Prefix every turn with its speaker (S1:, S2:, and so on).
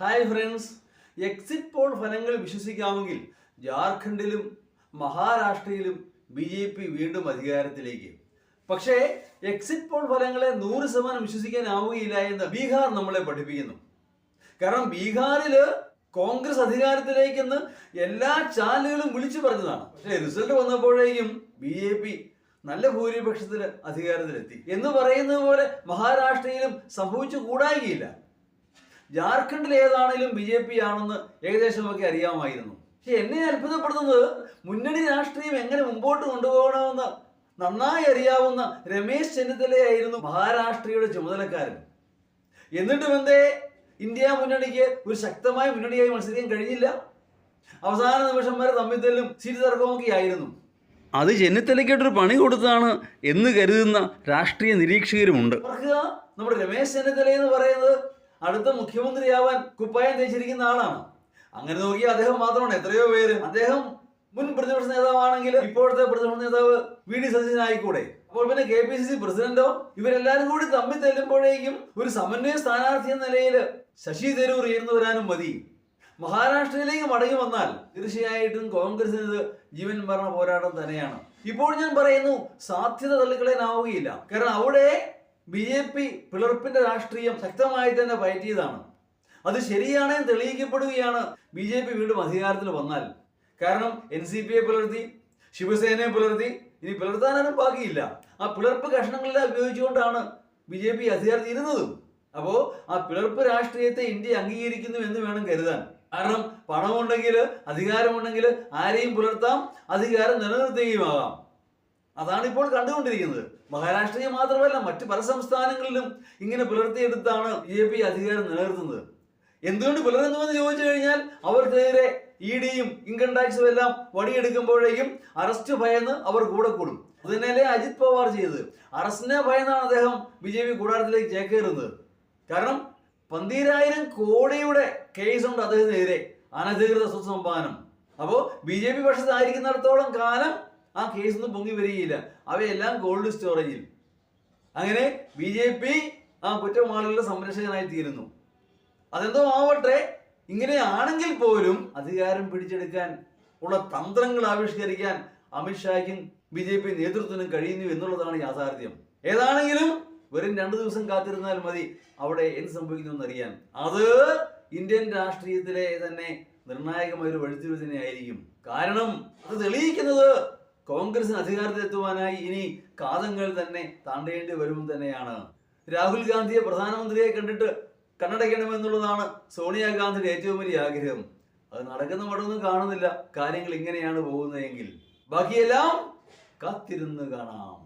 S1: Hi friends exit poll ഫലങ്ങൾ വിശ്വസിക്കാമെങ്കിൽ ജാർഖണ്ഡിലും മഹാരാഷ്ട്രയിലും B J P വീണ്ടും അധികാരത്തിലേക്ക്. പക്ഷേ എക്സിറ്റ് പോൾ ഫലങ്ങളെ നൂറ് ശതമാനം വിശ്വസിക്കാനാവുകയില്ല എന്ന് ബീഹാർ നമ്മളെ പഠിപ്പിക്കുന്നു. കാരണം ബീഹാറിൽ കോൺഗ്രസ് അധികാരത്തിലേക്കെന്ന് എല്ലാ ചാനലുകളും വിളിച്ചു പറഞ്ഞതാണ്. പക്ഷേ റിസൾട്ട് വന്നപ്പോഴേക്കും ബി ജെ പി നല്ല ഭൂരിപക്ഷത്തിൽ അധികാരത്തിലെത്തി. എന്ന് പറയുന്നത് പോലെ മഹാരാഷ്ട്രയിലും സംഭവിച്ചു കൂടായികയില്ല. ജാർഖണ്ഡിൽ ഏതാണെങ്കിലും ബി ജെ പി ആണെന്ന് ഏകദേശമൊക്കെ അറിയാമായിരുന്നു. പക്ഷെ എന്നെ അത്ഭുതപ്പെടുത്തുന്നത് മുന്നണി രാഷ്ട്രീയം എങ്ങനെ മുമ്പോട്ട് കൊണ്ടുപോകണമെന്ന് നന്നായി അറിയാവുന്ന രമേശ് ചെന്നിത്തലയായിരുന്നു മഹാരാഷ്ട്രയുടെ ചുമതലക്കാരൻ. എന്നിട്ടും എന്തേ? ഇന്ത്യ മുന്നണിക്ക് ഒരു ശക്തമായ മുന്നണിയായി മത്സരിക്കാൻ കഴിഞ്ഞില്ല. അവസാന നിമിഷം വരെ തമ്മിൽ തല്ലും സീറ്റ് തർക്കമൊക്കെ ആയിരുന്നു.
S2: അത് ചെന്നിത്തലയ്ക്കായിട്ടൊരു പണി കൊടുത്താണ് എന്ന് കരുതുന്ന രാഷ്ട്രീയ നിരീക്ഷകരുമുണ്ട്.
S1: നമ്മുടെ രമേശ് ചെന്നിത്തല എന്ന് പറയുന്നത് അടുത്ത മുഖ്യമന്ത്രിയാവാൻ കുപ്പായം തേച്ചിരിക്കുന്ന ആളാണ്. അങ്ങനെ നോക്കി അദ്ദേഹം മാത്രമാണ് എത്രയോ പേര്. അദ്ദേഹം മുൻ പ്രതിപക്ഷ നേതാവാണെങ്കിൽ ഇപ്പോഴത്തെ പ്രതിപക്ഷ നേതാവ് വി ഡി സതീശൻ ആയിക്കൂടെ. അപ്പോൾ പിന്നെ കെ പി സി സി പ്രസിഡന്റോ ഇവരെല്ലാരും കൂടി തമ്മിൽ തെല്ലുമ്പോഴേക്കും ഒരു സമന്വയ സ്ഥാനാർത്ഥി എന്ന നിലയിൽ ശശി തരൂർ ഉയർന്നു വരാനും മതി. മഹാരാഷ്ട്രയിലേക്ക് മടങ്ങി വന്നാൽ തീർച്ചയായിട്ടും കോൺഗ്രസിന് ഇത് ജീവൻ മരണ പോരാട്ടം തന്നെയാണ്. ഇപ്പോൾ ഞാൻ പറയുന്നു സാധ്യത തള്ളിക്കളയാനാവുകയില്ല. കാരണം അവിടെ ബി ജെ പി പിളർപ്പിന്റെ രാഷ്ട്രീയം ശക്തമായി തന്നെ പയറ്റിയതാണ്. അത് ശരിയാണെന്ന് തെളിയിക്കപ്പെടുകയാണ് ബി ജെ പി വീണ്ടും അധികാരത്തിൽ വന്നാൽ. കാരണം എൻ സി പിയെ പുലർത്തി ശിവസേനയെ പുലർത്തി ഇനി പുലർത്താനൊന്നും ബാക്കിയില്ല. ആ പിളർപ്പ് കഷ്ണങ്ങളെല്ലാം ഉപയോഗിച്ചുകൊണ്ടാണ് ബി ജെ പി അധികാരത്തിൽ ഇരുന്നതും അപ്പോ ആ പിളർപ്പ് രാഷ്ട്രീയത്തെ ഇന്ത്യ അംഗീകരിക്കുന്നു എന്ന് വേണം കരുതാൻ. കാരണം പണമുണ്ടെങ്കിൽ അധികാരമുണ്ടെങ്കിൽ ആരെയും പുലർത്താം അധികാരം നിലനിർത്തുകയുമാകാം. അതാണ് ഇപ്പോൾ കണ്ടുകൊണ്ടിരിക്കുന്നത്. മഹാരാഷ്ട്രയിൽ മാത്രമല്ല മറ്റ് പല സംസ്ഥാനങ്ങളിലും ഇങ്ങനെ പുലർത്തിയെടുത്താണ് ബി ജെ പി അധികാരം നിലനിർത്തുന്നത്. എന്തുകൊണ്ട് പുലർത്തുന്നുവെന്ന് ചോദിച്ചു കഴിഞ്ഞാൽ അവർക്കെതിരെ ഇ ഡിയും ഇൻകം ടാക്സും എല്ലാം വടിയെടുക്കുമ്പോഴേക്കും അറസ്റ്റ് ഭയന്ന് അവർ കൂടെ കൂടും. അത് അജിത് പവാർ ചെയ്തത്. അറസ്റ്റിനെ ഭയന്നാണ് അദ്ദേഹം ബി ജെ പി കൂടാരത്തിലേക്ക് ചേക്കേറുന്നത്. കാരണം പന്തീരായിരം കോടിയുടെ കേസുണ്ട് അദ്ദേഹത്തിനെതിരെ. അനധികൃത സ്വസമ്പാദനം അപ്പോൾ ബി ജെ പി പക്ഷത്തായിരിക്കുന്നിടത്തോളം കാലം ആ കേസ് ഒന്നും പൊങ്ങി വരികയില്ല. അവയെല്ലാം ഗോൾഡ് സ്റ്റോറേജിൽ അങ്ങനെ ബി ജെ പി ആ കുറ്റവാളികളുടെ സംരക്ഷകനായി തീരുന്നു. അതെന്തോ ആവട്ടെ ഇങ്ങനെയാണെങ്കിൽ പോലും അധികാരം പിടിച്ചെടുക്കാൻ ഉള്ള തന്ത്രങ്ങൾ ആവിഷ്കരിക്കാൻ അമിത്ഷായ്ക്കും ബി ജെ പി നേതൃത്വത്തിനും കഴിയുന്നു എന്നുള്ളതാണ് യാഥാർത്ഥ്യം. ഏതാണെങ്കിലും വെറും രണ്ടു ദിവസം കാത്തിരുന്നാൽ മതി അവിടെ എന്ത് സംഭവിക്കുന്നു എന്നറിയാൻ അത് ഇന്ത്യൻ രാഷ്ട്രീയത്തിലെ തന്നെ നിർണായകമായ ഒരു വഴിത്തിരിവ് ആയിരിക്കും കാരണം അത് തെളിയിക്കുന്നത് കോൺഗ്രസിന് അധികാരത്തിലെത്തുവാനായി ഇനി കാതങ്ങൾ തന്നെ താണ്ടേണ്ടി വരും തന്നെയാണ്. രാഹുൽ ഗാന്ധിയെ പ്രധാനമന്ത്രിയെ കണ്ടിട്ട് കണ്ണടയ്ക്കണമെന്നുള്ളതാണ് സോണിയാഗാന്ധിയുടെ ഏറ്റവും വലിയ ആഗ്രഹം. അത് നടക്കുന്ന മടൊന്നും കാണുന്നില്ല. കാര്യങ്ങൾ ഇങ്ങനെയാണ് പോകുന്നതെങ്കിൽ. ബാക്കിയെല്ലാം കാത്തിരുന്ന് കാണാം.